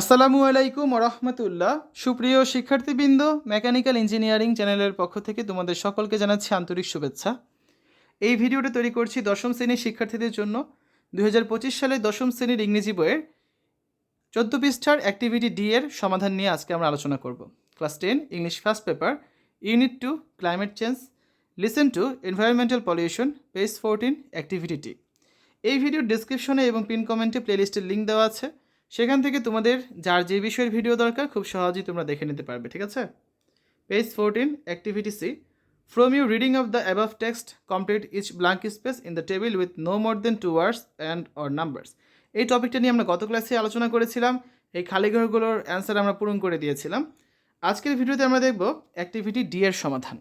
আসসালামু আলাইকুম রহমতুল্লাহ। সুপ্রিয় শিক্ষার্থীবৃন্দ, মেকানিক্যাল ইঞ্জিনিয়ারিং চ্যানেলের পক্ষ থেকে তোমাদের সকলকে জানাচ্ছি আন্তরিক শুভেচ্ছা। এই ভিডিওটা তৈরি করছি দশম শ্রেণির শিক্ষার্থীদের জন্য। দু হাজার পঁচিশ সালে দশম শ্রেণির ইংরেজি বইয়ের চোদ্দ পৃষ্ঠার অ্যাক্টিভিটি ডি এর সমাধান নিয়ে আজকে আমরা আলোচনা করব। Class ten, English first paper, unit two, climate change, listen to, environmental pollution, page fourteen activity এই ভিডিওর ডিসক্রিপশনে এবং পিন কমেন্টে প্লেলিস্টের লিঙ্ক দেওয়া আছে। সেখান থেকে তোমাদের যার যে বিষয়ের ভিডিও দরকার খুব সহজেই তোমরা দেখে নিতে পারবে, ঠিক আছে? Page fourteen activity C from you reading of the above text complete each blank space in the table with no more than two words and or numbers এই টপিকটা নিয়ে আমরা গত ক্লাসে আলোচনা করেছিলাম। এই খালি ঘরগুলোর অ্যান্সার আমরা পূরণ করে দিয়েছিলাম। আজকের ভিডিওতে আমরা দেখব অ্যাক্টিভিটি ডি এর সমাধান।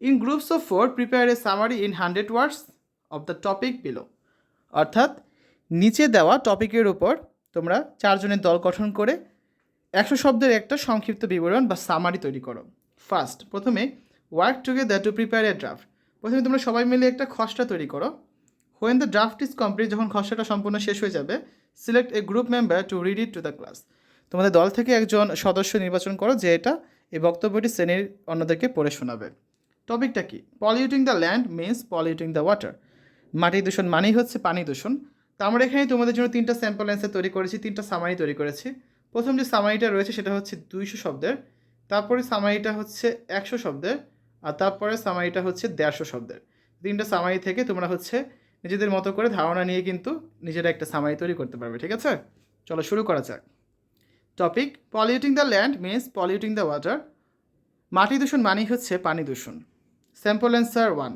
In groups of four prepare a summary in hundred words of the topic below অর্থাৎ নিচে দেওয়া টপিকের উপর তোমরা চারজনের দল গঠন করে একশো শব্দের একটা সংক্ষিপ্ত বিবরণ বা সামারি তৈরি করো। ফার্স্ট প্রথমে work together to prepare a draft প্রথমে তোমরা সবাই মিলে একটা খসড়া তৈরি করো। When the draft is complete যখন খসড়াটা সম্পূর্ণ শেষ হয়ে যাবে select a group member to read it to the class তোমাদের দল থেকে একজন সদস্য নির্বাচন করো যে এটা এই বক্তব্যটি শ্রেণির অন্যদেরকে পড়ে শোনাবে। টপিকটা কি? Polluting the land means polluting the water মাটি দূষণ মানেই হচ্ছে পানি দূষণ। তো আমরা এখানে তোমাদের জন্য তিনটা স্যাম্পল অ্যান্সার তৈরি করেছি, তিনটা সামারি তৈরি করেছি। প্রথম যে সামারিটা রয়েছে সেটা হচ্ছে দুইশো শব্দের, তারপরে সামারিটা হচ্ছে একশো শব্দের, আর তারপরে সামারিটা হচ্ছে দেড়শো শব্দের। তিনটা সামারি থেকে তোমরা হচ্ছে নিজেদের মতো করে ধারণা নিয়ে কিন্তু নিজেরা একটা সামারি তৈরি করতে পারবে, ঠিক আছে? চলো শুরু করা যাক। Topic polluting the land means polluting the water মাটি দূষণ মানেই হচ্ছে পানি দূষণ। Sample answer one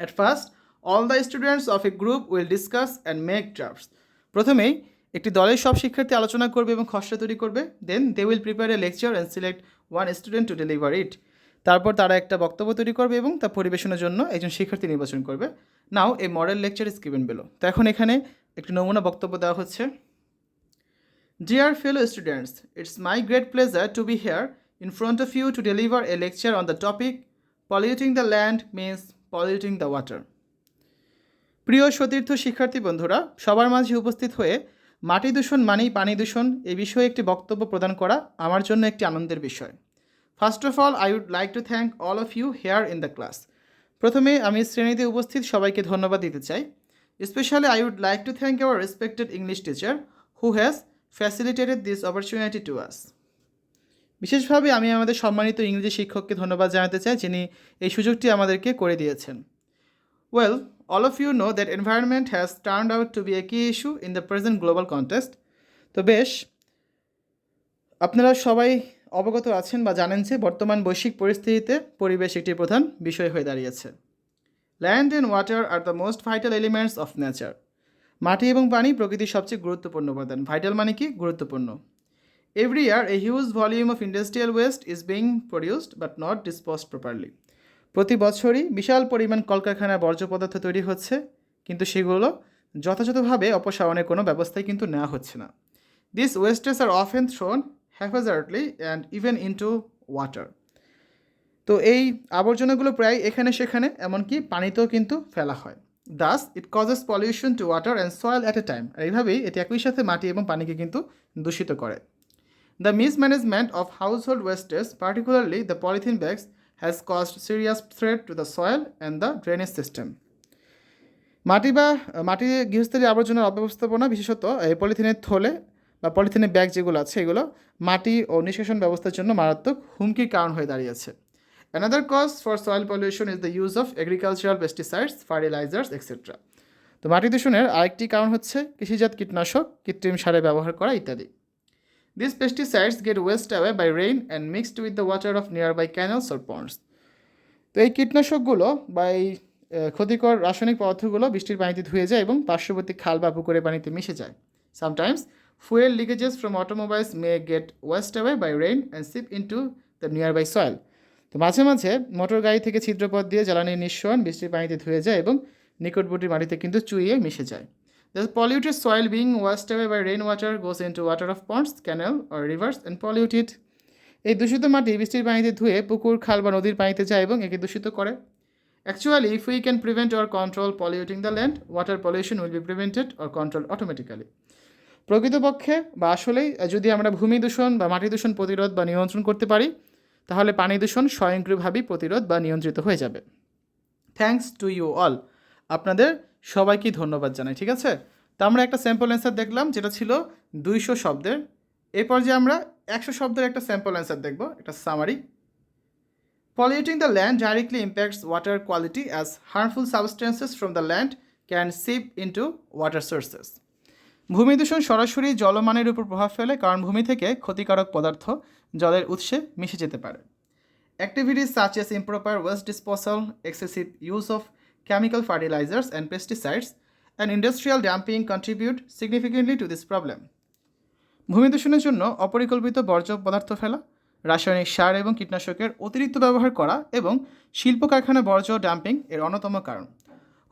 at first all the students of a group will discuss and make drafts প্রথমেই একটি দলের সব শিক্ষার্থী আলোচনা করবে এবং খসড়া তৈরি করবে। Then they will prepare a lecture and select one student to deliver it তারপর তারা একটা বক্তব্য তৈরি করবে এবং তা পরিবেশনের জন্য একজন শিক্ষার্থী নির্বাচন করবে। Now a model lecture is given below তো এখন এখানে একটি নমুনা বক্তব্য দেওয়া হচ্ছে। Dear fellow students it's my great pleasure to be here in front of you to deliver a lecture on the topic polluting the land means polluting the water প্রিয় সতীর্থ শিক্ষার্থী বন্ধুরা, সবার মাঝে উপস্থিত হয়ে মাটি দূষণ মানেই পানি দূষণ এই বিষয়ে একটি বক্তব্য প্রদান করা আমার জন্য একটি আনন্দের বিষয়। First of all I would like to thank all of you here in the class প্রথমে আমি শ্রেণীতে উপস্থিত সবাইকে ধন্যবাদ দিতে চাই। Specially I would like to thank our respected English teacher who has facilitated this opportunity to us বিশেষভাবে আমি আমাদের সম্মানিত ইংরেজি শিক্ষককে ধন্যবাদ জানাতে চাই যিনি এই সুযোগটি আমাদেরকে করে দিয়েছেন। Well all of you know that environment has turned out to be a key issue in the present global context তো বেশ, আপনারা সবাই অবগত আছেন বা জানেন যে বর্তমান বৈশ্বিক পরিস্থিতিতে পরিবেশ একটি প্রধান বিষয় হয়ে দাঁড়িয়েছে। Land and water are the most vital elements of nature মাটি এবং পানি প্রকৃতির সবচেয়ে গুরুত্বপূর্ণ উপাদান। ভাইটাল মানে কি? গুরুত্বপূর্ণ। Every year a huge volume of industrial waste is being produced but not disposed properly প্রতি বছরই বিশাল পরিমাণ কলকারখানার বর্জ্য পদার্থ তৈরি হচ্ছে, কিন্তু সেগুলো যথাযথভাবে অপসারণের কোনো ব্যবস্থাই কিন্তু নেওয়া হচ্ছে না। This wastes are often thrown haphazardly and even into water তো এই আবর্জনাগুলো প্রায় এখানে সেখানে, এমনকি পানিতেও কিন্তু ফেলা হয়। Thus it causes pollution to water and soil at a time এইভাবেই এটি একই সাথে মাটি এবং পানিকে কিন্তু দূষিত করে। The mismanagement of household wastes particularly the polythene bags has caused serious threat to the soil and the drainage system. মাটি বা মাটি গৃহস্থলী আবর্জনার অব্যবস্থাপনা, বিশেষত এই পলিথিনের থলে বা পলিথিনের ব্যাগ যেগুলো আছে, এগুলো মাটি ও নিষ্কাশন ব্যবস্থার জন্য মারাত্মক হুমকির কারণ হয়ে দাঁড়িয়েছে। Another cause for soil pollution is the use of agricultural pesticides fertilisers etcetera তো মাটি দূষণের আরেকটি কারণ হচ্ছে কৃষিজাত কীটনাশক, কৃত্রিম সারে ব্যবহার করা ইত্যাদি। These pesticides get washed away by rain and mixed with the water of nearby canals or ponds. তো এই কীটনাশকগুলো বা এই ক্ষতিকর রাসায়নিক পদার্থগুলো বৃষ্টির পানিতে ধুয়ে যায় এবং পার্শ্ববর্তী খাল বা পুকুরের পানিতে মিশে যায়। Sometimes fuel leakages from automobiles may get washed away by rain and seep into the nearby soil তো মাঝে মাঝে মোটর গাড়ি থেকে ছিদ্রপথ দিয়ে জ্বালানির নিঃসরণ বৃষ্টির পানিতে ধুয়ে যায় এবং নিকটবর্তী মাটিতে কিন্তু চুইয়ে মিশে যায়। The polluted soil being washed away by rainwater goes into water of ponds, canal or rivers and pollute. এই দূষিত মাটি বৃষ্টির পানিতে ধুয়ে পুকুর খাল বা নদীর পানিতে যায় এবং একে দূষিত করে। Actually if we can prevent or control polluting the land water pollution will be prevented or control automatically প্রকৃতপক্ষে বা আসলেই যদি আমরা ভূমি দূষণ বা মাটি দূষণ প্রতিরোধ বা নিয়ন্ত্রণ করতে পারি তাহলে পানি দূষণ স্বয়ংক্রিয়ভাবেই প্রতিরোধ বা নিয়ন্ত্রিত হয়ে যাবে। থ্যাঙ্কস টু ইউ অল আপনাদের সবাইকে ধন্যবাদ জানাই ঠিক আছে তো আমরা একটা স্যাম্পল অ্যান্সার দেখলাম যেটা ছিল দুইশো শব্দের এরপর যে আমরা একশো শব্দের একটা স্যাম্পল অ্যান্সার দেখব একটা summary Polluting the land directly impacts water quality as harmful substances from the land can seep into water sources. ভূমি দূষণ সরাসরি জলমানের উপর প্রভাব ফেলে কারণ ভূমি থেকে ক্ষতিকারক পদার্থ জলের উৎসে মিশে যেতে পারে Activities such as improper waste disposal, excessive use of chemical fertilizers and pesticides, and industrial dumping contribute significantly to this problem. ভূমি দূষণের জন্য অপরিকল্পিত বর্জ্য পদার্থ ফেলা রাসায়নিক সার এবং কীটনাশকের অতিরিক্ত ব্যবহার করা এবং শিল্প কারখানা বর্জ্য ডাম্পিং এর অন্যতম কারণ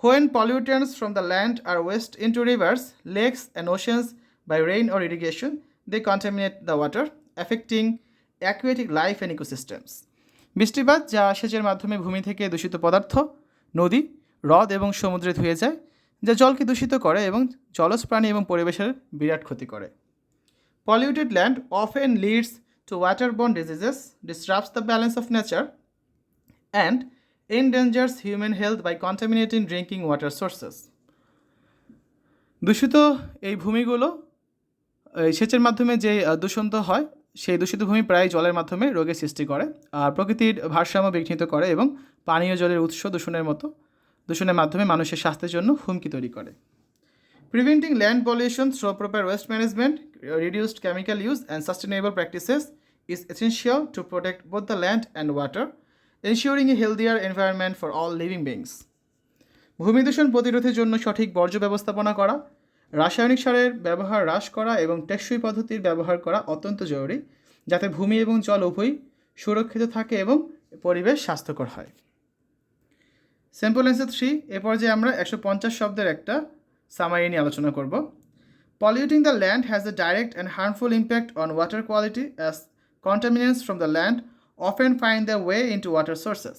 when pollutants from the land are washed into rivers lakes and oceans by rain or irrigation they contaminate the water affecting aquatic life and ecosystems বৃষ্টিপাত যা সেচের মাধ্যমে ভূমি থেকে দূষিত পদার্থ নদী হ্রদ এবং সমুদ্রে ধুয়ে যায় যা জলকে দূষিত করে এবং জলজ প্রাণী এবং পরিবেশের বিরাট ক্ষতি করে। Polluted Polluted land often leads to waterborne diseases, disrupts the balance of nature, and endangers human health by contaminating drinking water sources দূষিত এই ভূমিগুলো সেচের মাধ্যমে যে দূষণ হয় সেই দূষিত ভূমি প্রায় জলের মাধ্যমে রোগের সৃষ্টি করে আর প্রকৃতির ভারসাম্য বিঘ্নিত করে এবং পানীয় জলের উৎস দূষণের মতো। দূষণের মাধ্যমে মানুষের স্বাস্থ্যের জন্য হুমকি তৈরি করে। Preventing land pollution through proper waste management reduced chemical use and sustainable practices is essential to protect both the land and water ensuring a healthier environment for all living beings ভূমি দূষণ প্রতিরোধের জন্য সঠিক বর্জ্য ব্যবস্থাপনা করা, রাসায়নিক সারের ব্যবহার হ্রাস করা এবং টেকসই পদ্ধতির ব্যবহার করা অত্যন্ত জরুরি, যাতে ভূমি এবং জল উভয়ই সুরক্ষিত থাকে এবং পরিবেশ স্বাস্থ্যকর হয়। স্যাম্পল অ্যান্সার থ্রি এ পর্যায়ে আমরা একশো পঞ্চাশ শব্দের একটা সামারি নিয়ে আলোচনা করব। Polluting the land has a direct and harmful impact on water quality as contaminants from the land often find the way into water sources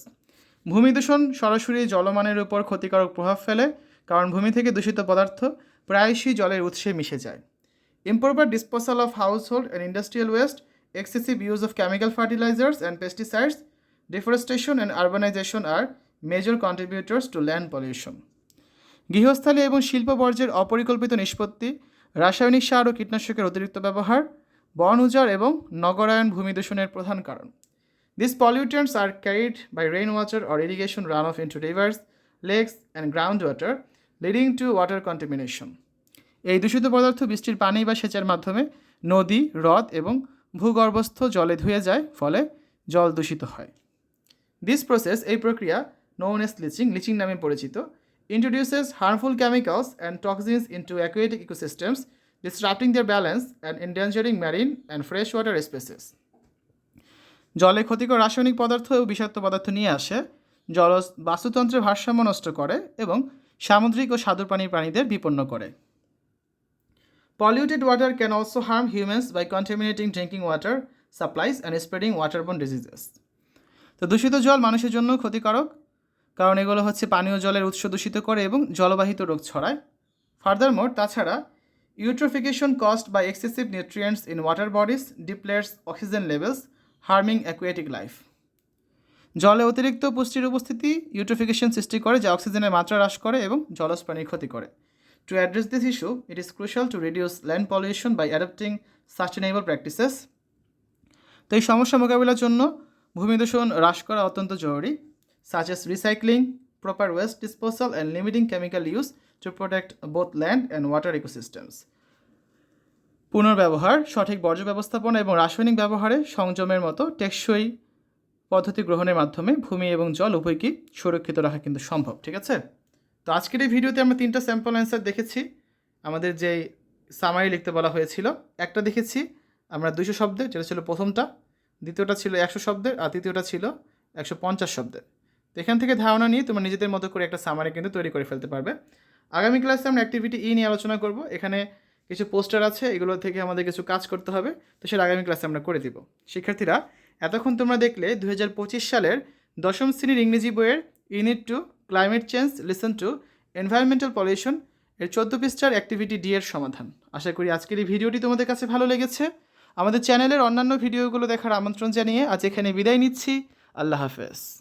ভূমি দূষণ সরাসরি জলমানের উপর ক্ষতিকারক প্রভাব ফেলে কারণ ভূমি থেকে দূষিত পদার্থ প্রায়শই জলের উৎসে মিশে যায়। Improper disposal of household and industrial waste, excessive use of chemical fertilizers and pesticides, deforestation and urbanization are major contributors to land pollution গৃহস্থালী এবং শিল্প বর্জ্যের অপরিকল্পিত নিষ্পত্তি, রাসায়নিক সার ও কীটনাশকের অতিরিক্ত ব্যবহার, বন উজাড় এবং নগরায়ন ভূমি দূষণের প্রধান কারণ। This pollutants are carried by rain water or irrigation run off into rivers lakes and ground water leading to water contamination এই দূষিত পদার্থ বৃষ্টির পানি বা সেচের মাধ্যমে নদী, হ্রদ এবং ভূগর্ভস্থ জলে ধুয়ে যায়, ফলে জল দূষিত হয়। দিস প্রসেস এই প্রক্রিয়া নোন এস লিচিং লিচিং নামে পরিচিত introduces harmful chemicals and toxins into aquatic ecosystems, disrupting their balance and endangering marine and freshwater species. জলে ক্ষতিকর রাসায়নিক পদার্থ ও বিষাক্ত পদার্থ নিয়ে আসে জল বাস্তুতন্ত্রের ভারসাম্য নষ্ট করে এবং সামুদ্রিক ও স্বাদু প্রাণীর প্রাণীদের বিপন্ন করে Polluted water can also harm humans by contaminating drinking water supplies and spreading waterborne diseases. তো দূষিত জল মানুষের জন্য ক্ষতিকারক কারণ এগুলো হচ্ছে পানীয় জলের উৎস দূষিত করে এবং জলবাহিত রোগ ছড়ায়। ফার্দার মোর তাছাড়া ইউট্রোফিকেশন কস্ট বা excessive nutrients in water bodies depletes oxygen levels harming aquatic life জলে অতিরিক্ত পুষ্টির উপস্থিতি ইউট্রোফিকেশন সৃষ্টি করে যা অক্সিজেনের মাত্রা হ্রাস করে এবং জলজ প্রাণীর ক্ষতি করে। To address this issue, it is crucial to reduce land pollution by adopting sustainable practices. তো এই সমস্যা মোকাবিলার জন্য ভূমি দূষণ হ্রাস করা অত্যন্ত জরুরি। Such as recycling, proper waste disposal, and limiting chemical use to protect both land and water ecosystems. পুনর্ব্যবহার সঠিক বর্জ্য ব্যবস্থাপনা এবং রাসায়নিক ব্যবহারে সংযমের মতো টেকসই পদ্ধতি গ্রহণের মাধ্যমে ভূমি এবং জল উভয়কেই সুরক্ষিত রাখা কিন্তু সম্ভব ঠিক আছে? তো আজকের এই ভিডিওতে আমরা তিনটা স্যাম্পল অ্যান্সার দেখেছি। আমাদের যে সামারি লিখতে বলা হয়েছিল একটা দেখেছি আমরা দুইশো শব্দের যেটা ছিল প্রথমটা দ্বিতীয়টা ছিল একশো শব্দের আর তৃতীয়টা ছিল একশো পঞ্চাশ শব্দের। এখান থেকে ধারণা নিয়ে তোমরা নিজেদের মতো করে একটা সামারি কিন্তু তৈরি করে ফেলতে পারবে। আগামী ক্লাসে আমরা অ্যাক্টিভিটি ই নিয়ে আলোচনা করব। এখানে কিছু পোস্টার আছে, এগুলো থেকে আমাদের কিছু কাজ করতে হবে, তো সেটা আগামী ক্লাসে আমরা করে দিব। শিক্ষার্থীরা, এতক্ষণ তোমরা দেখলে দু হাজার পঁচিশ সালের দশম শ্রেণির ইংরেজি বইয়ের unit two climate change lesson two environmental pollution এর চোদ্দ পৃষ্ঠার অ্যাক্টিভিটি ডি এর সমাধান। আশা করি আজকের এই ভিডিওটি তোমাদের কাছে ভালো লেগেছে। আমাদের চ্যানেলের অন্যান্য ভিডিওগুলো দেখার আমন্ত্রণ জানিয়ে আজ এখানে বিদায় নিচ্ছি। আল্লাহ হাফেজ।